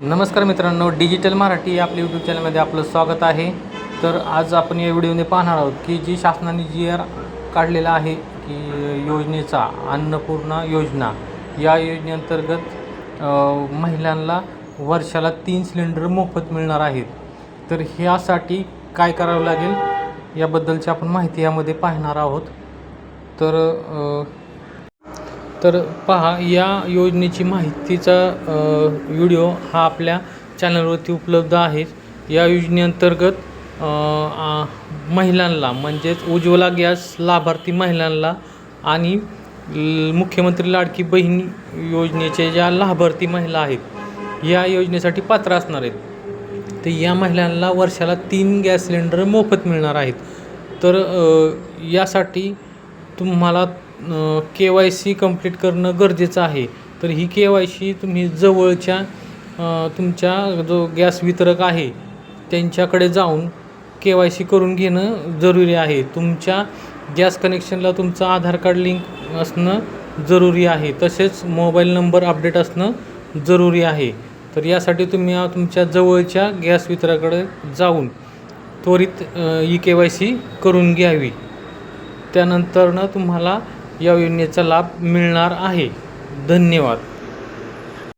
नमस्कार मित्रांनो डिजिटल मराठी आपल्या यूट्यूब चॅनलमध्ये आपलं स्वागत आहे. तर आज आपण या व्हिडिओने पाहणार आहोत की जी शासनाने जी आर काढलेला आहे की योजनेचा अन्नपूर्णा योजना या योजनेअंतर्गत महिलांना वर्षाला तीन सिलेंडर मोफत मिळणार आहेत. तर ह्यासाठी काय करावं लागेल? याबद्दलची आपण माहिती यामध्ये पाहणार आहोत. तर तर पहा या योजनेची माहितीचा व्हिडिओ हा आपल्या चॅनलवरती उपलब्ध आहे. या योजनेअंतर्गत महिलांना म्हणजेच उज्ज्वला गॅस लाभार्थी महिलांना आणि मुख्यमंत्री लाडकी बहीण योजनेचे ज्या लाभार्थी महिला आहेत या योजनेसाठी पात्र असणार आहेत. तर या महिलांना वर्षाला तीन गॅस सिलेंडर मोफत मिळणार आहेत. तर यासाठी तुम्हाला के वाय सी कंप्लीट करणं गरजेचं आहे. तर ही के वाय सी तुम्ही जवळच्या तुमच्या जो गॅस वितरक आहे त्यांच्याकडे जाऊन के वाय सी करून घेणं जरुरी आहे. तुमच्या गॅस कनेक्शनला तुमचं आधार कार्ड लिंक असणं जरुरी आहे. तसेच मोबाईल नंबर अपडेट असणं जरुरी आहे. तर यासाठी तुम्ही तुमच्या जवळच्या गॅस वितरकाकडे जाऊन त्वरित ई के वाय सी करून घ्यावी. त्यानंतरनं तुम्हाला या योजनेचा लाभ मिळणार आहे. धन्यवाद.